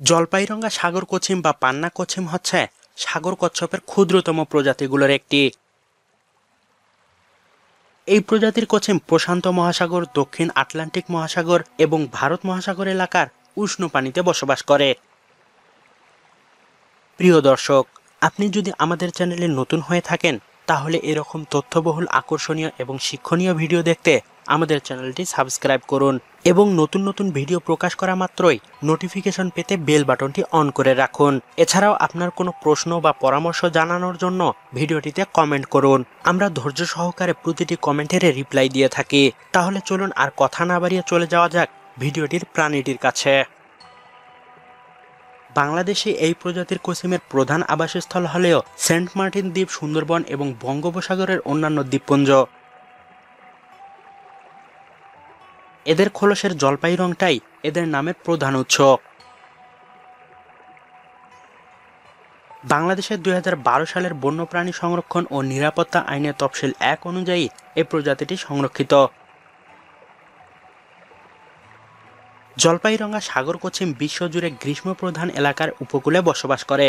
জলপাইরঙ্গা সাগর কছিম বা পান্না কছিম হচ্ছে সাগর কচ্ছপের ক্ষুদ্রতম প্রজাতিগুলোর একটি। এই প্রজাতির কছিম প্রশান্ত মহাসাগর, দক্ষিণ আটলান্টিক মহাসাগর এবং ভারত মহাসাগর এলাকার উষ্ণ পানিতে বসবাস করে। প্রিয় দর্শক, আপনি যদি আমাদের চ্যানেলে নতুন হয়ে থাকেন তাহলে এরকম তথ্যবহুল, আকর্ষণীয় এবং শিক্ষণীয় ভিডিও দেখতে আমাদের চ্যানেলটি সাবস্ক্রাইব করুন এবং নতুন নতুন ভিডিও প্রকাশ করা মাত্রই নোটিফিকেশন পেতে বেল বাটনটি অন করে রাখুন। এছাড়াও আপনার কোনো প্রশ্ন বা পরামর্শ জানানোর জন্য ভিডিওটিতে কমেন্ট করুন। আমরা ধৈর্য সহকারে প্রতিটি কমেন্টের রিপ্লাই দিয়ে থাকি। তাহলে চলুন আর কথা না বাড়িয়ে চলে যাওয়া যাক ভিডিওটির প্রাণীটির কাছে। বাংলাদেশে এই প্রজাতির কোসিমের প্রধান আবাসস্থল হলেও সেন্ট মার্টিন দ্বীপ, সুন্দরবন এবং বঙ্গোপসাগরের অন্যান্য দ্বীপপুঞ্জ। এদের খোলসের জলপাই রংটাই এদের নামের প্রধান উৎস। বাংলাদেশের দুই হাজার বারো সালের বন্যপ্রাণী সংরক্ষণ ও নিরাপত্তা আইনের তফসিল এক অনুযায়ী এই প্রজাতিটি সংরক্ষিত। জলপাইরঙ্গা সাগর কছিম বিশ্বজুড়ে গ্রীষ্মপ্রধান এলাকার উপকূলে বসবাস করে।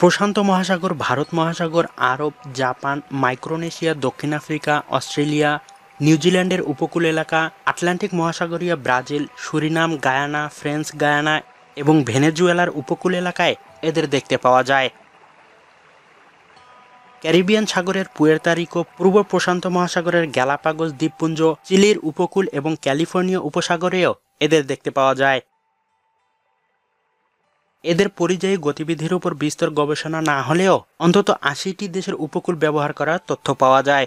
প্রশান্ত মহাসাগর, ভারত মহাসাগর, আরব, জাপান, মাইক্রোনেশিয়া, দক্ষিণ আফ্রিকা, অস্ট্রেলিয়া নিউজিল্যান্ডের উপকূল এলাকা, আটলান্টিক মহাসাগরীয় Brazil, Suriname, Guyana, French Guiana এবং ভেনেজুয়েলার উপকূল এলাকায় এদের দেখতে পাওয়া যায়। ক্যারিবিয়ান সাগরের পুয়ের্তারিকো, পূর্ব প্রশান্ত মহাসাগরের গ্যালাপাগোস দ্বীপপুঞ্জ, চিলির উপকূল এবং ক্যালিফোর্নিয়া উপসাগরেও এদের দেখতে পাওয়া যায়। এদের পরিযায়ী গতিবিধির উপর বিস্তর গবেষণা না হলেও অন্তত আশিটি দেশের উপকূল ব্যবহার করার তথ্য পাওয়া যায়।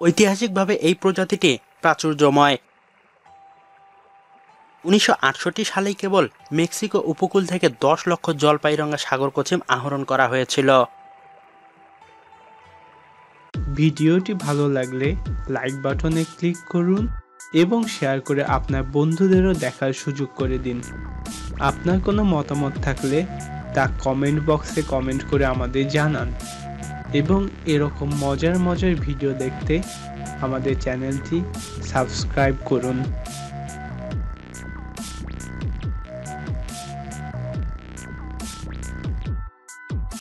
ঐতিহাসিকভাবে এই প্রজাতিটি প্রাচুর্যময়। উনিশশো সালেই কেবল মেক্সিকো উপকূল থেকে দশ লক্ষ জলপাইরঙ্গা সাগর কছিম আহরণ করা হয়েছিল। ভিডিওটি ভালো লাগলে লাইক বাটনে ক্লিক করুন এবং শেয়ার করে আপনার বন্ধুদেরও দেখার সুযোগ করে দিন। আপনার কোনো মতামত থাকলে তা কমেন্ট বক্সে কমেন্ট করে আমাদের জানান। এবং এরকম মজার মজার ভিডিও দেখতে আমাদের চ্যানেলটি সাবস্ক্রাইব করুন।